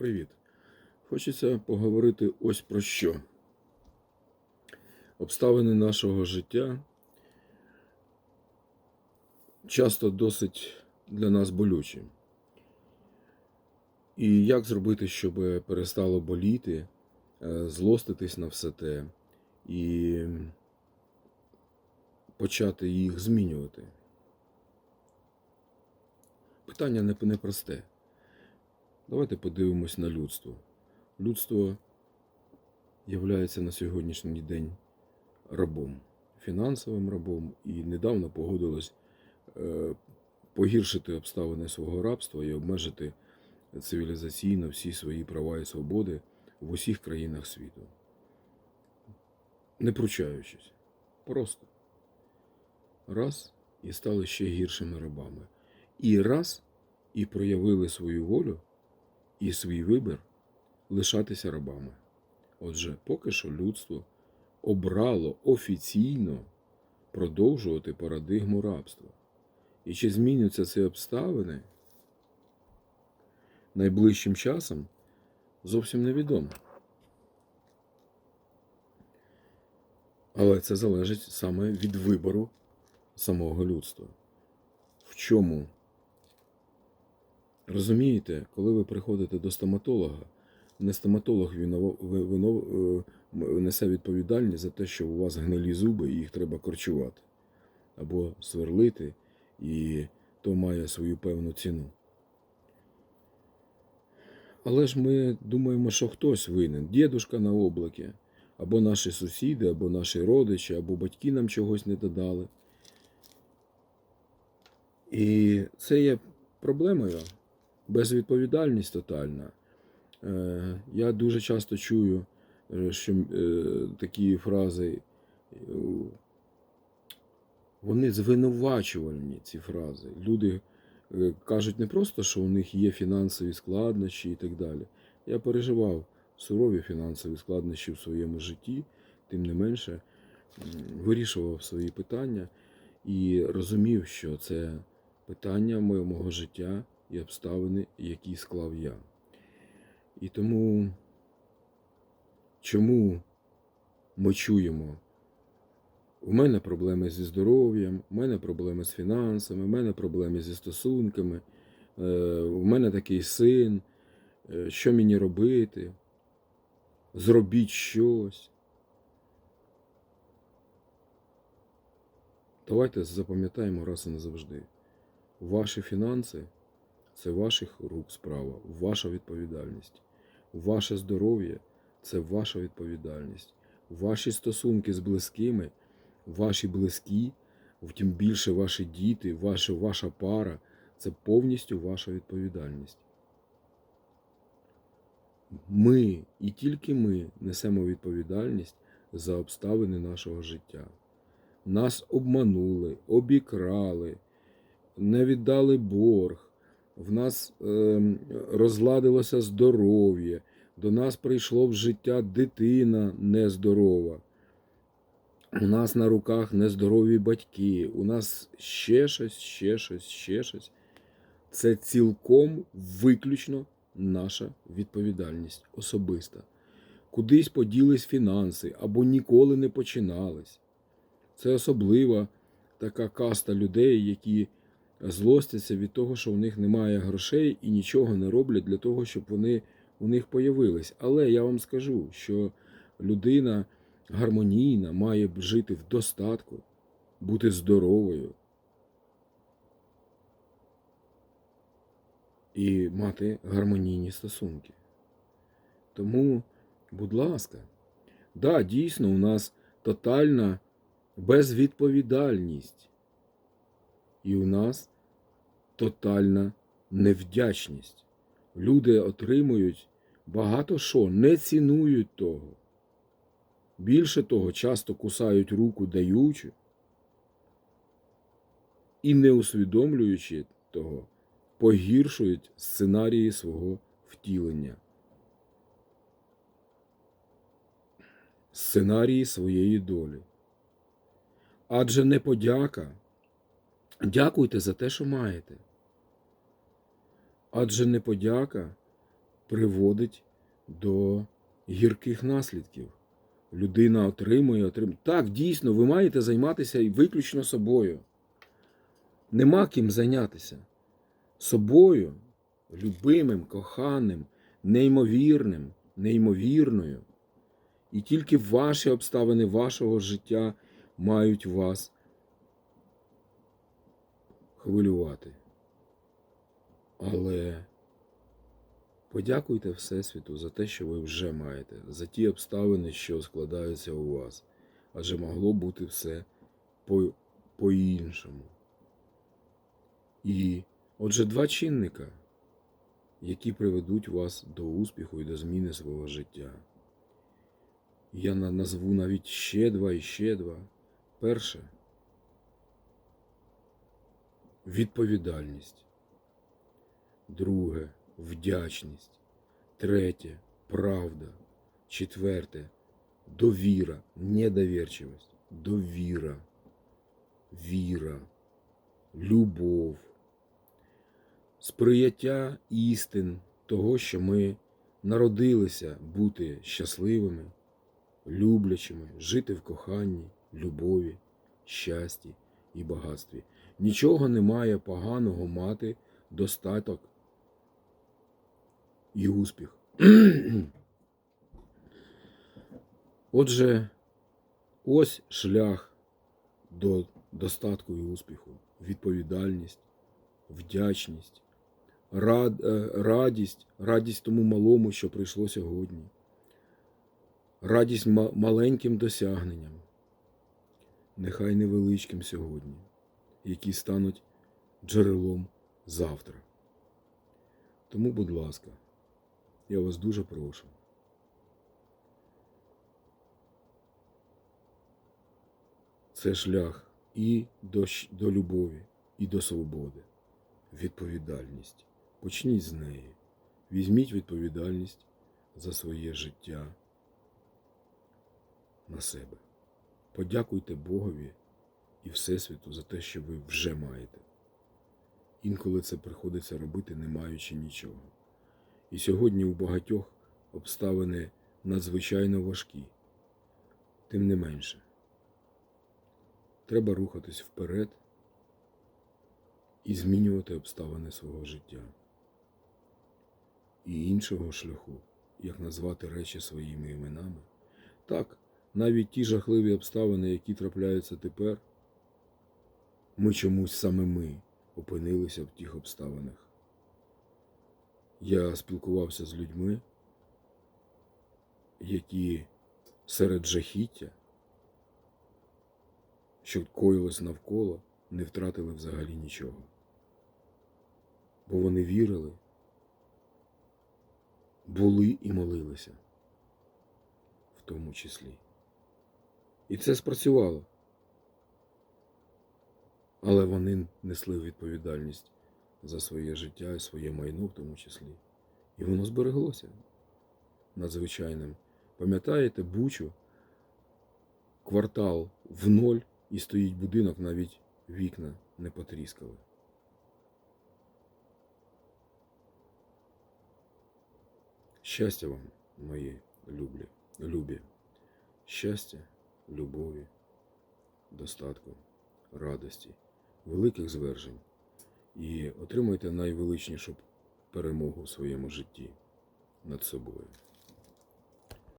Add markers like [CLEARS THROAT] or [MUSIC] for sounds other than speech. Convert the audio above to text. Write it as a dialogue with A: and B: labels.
A: Привіт. Хочеться поговорити ось про що. Обставини нашого життя часто досить для нас болючі. І як зробити, щоб перестало боліти, е, злоститись на все те і почати їх змінювати? Питання не- непросте. Давайте подивимось на людство. Людство являється на сьогоднішній день рабом, фінансовим рабом, і недавно погодилось е, погіршити обставини свого рабства і обмежити цивілізаційно всі свої права і свободи в усіх країнах світу. Не пручаючись. Просто. Раз і стали ще гіршими рабами. І раз і проявили свою волю і свій вибір лишатися рабами. Отже, поки що людство обрало офіційно продовжувати парадигму рабства. І чи зміняться ці обставини найближчим часом, зовсім невідомо. Але це залежить саме від вибору самого людства. В чому Розумієте, коли ви приходите до стоматолога, не стоматолог ви- вино- е, несе відповідальність за те, що у вас гнилі зуби і їх треба корчувати або сверлити, і то має свою певну ціну. Але ж ми думаємо, що хтось винен, дідушка на облакі, або наші сусіди, або наші родичі, або батьки нам чогось не додали. І це є проблемою безвідповідальність тотальна. Е, Я дуже часто чую, е, що е, такі фрази, вони звинувачувальні, ці фрази. Люди кажуть не просто, що у них є фінансові складнощі і так далі. Я переживав сурові фінансові складнощі в своєму житті, тим не менше вирішував свої питання і розумів, що це питання мо- мого життя і обставини, які склав я. І тому, чому ми чуємо, у мене проблеми зі здоров'ям, у мене проблеми з фінансами, у мене проблеми зі стосунками, е, у мене такий син, е, що мені робити? Зробіть щось. Давайте запам'ятаємо раз і назавжди. Ваші фінанси це ваших рук справа, ваша відповідальність. Ваше здоров'я це ваша відповідальність. Ваші стосунки з близькими, ваші близькі, тим більше ваші діти, ваша, ваша пара це повністю ваша відповідальність. Ми і тільки ми несемо відповідальність за обставини нашого життя. Нас обманули, обікрали, не віддали борг в нас е, розладилося здоров'я, до нас прийшло в життя дитина нездорова. У нас на руках нездорові батьки, у нас ще щось, ще щось, ще щось. Це цілком виключно наша відповідальність особиста. Кудись поділись фінанси або ніколи не починались. Це особлива така каста людей, які злостяться від того, що у них немає грошей і нічого не роблять для того, щоб вони у них появились. Але я вам скажу, що людина гармонійна має жити в достатку, бути здоровою і мати гармонійні стосунки. Тому, будь ласка, да, дійсно, у нас тотальна безвідповідальність. І у нас тотальна невдячність. Люди отримують багато що, не цінують того. Більше того, часто кусають руку даючи і не усвідомлюючи того, погіршують сценарії свого втілення. Сценарії своєї долі. Адже не подяка. Дякуйте за те, що маєте. Адже не подяка приводить до гірких наслідків. Людина отримує, отримує. Так, дійсно, ви маєте займатися виключно собою. Нема ким зайнятися. Собою, любимим, коханим, неймовірним, неймовірною. І тільки ваші обставини вашого життя мають вас хвилювати. Але подякуйте Всесвіту за те, що ви вже маєте, за ті обставини, що складаються у вас. Адже могло бути все по- по-іншому. І отже, два чинника, які приведуть вас до успіху і до зміни свого життя. Я назву навіть ще два і ще два. Перше відповідальність. Друге вдячність. Третє правда. Четверте довіра, недовірчивість. Довіра, віра, любов, сприяття істин того, що ми народилися бути щасливими, люблячими, жити в коханні, любові, щасті і багатстві. Нічого немає поганого мати достаток і успіх. [CLEARS THROAT] Отже, ось шлях до достатку і успіху, відповідальність, вдячність, рад, е, радість, радість тому малому, що прийшло сьогодні, радість маленьким досягненням, нехай невеличким сьогодні, які стануть джерелом завтра. Тому, будь ласка, я вас дуже прошу. Це шлях і до, до любові, і до свободи. Відповідальність. Почніть з неї. Візьміть відповідальність за своє життя на себе. Подякуйте Богові і Всесвіту за те, що ви вже маєте. Інколи це приходиться робити, не маючи нічого. І сьогодні у багатьох обставини надзвичайно важкі. Тим не менше, треба рухатись вперед і змінювати обставини свого життя. І іншого шляху, як назвати речі своїми іменами. Так, навіть ті жахливі обставини, які трапляються тепер, ми чомусь саме ми опинилися в тих обставинах. Я спілкувався з людьми, які серед жахіття, що коїлось навколо, не втратили взагалі нічого. Бо вони вірили, були і молилися, в тому числі. І це спрацювало. Але вони несли відповідальність за своє життя і своє майно в тому числі. І воно збереглося надзвичайним. Пам'ятаєте, Бучу, квартал в ноль і стоїть будинок, навіть вікна не потріскали. Щастя вам, мої люблі, любі. Щастя, любові, достатку, радості, великих звершень і отримуйте найвеличнішу перемогу в своєму житті над собою.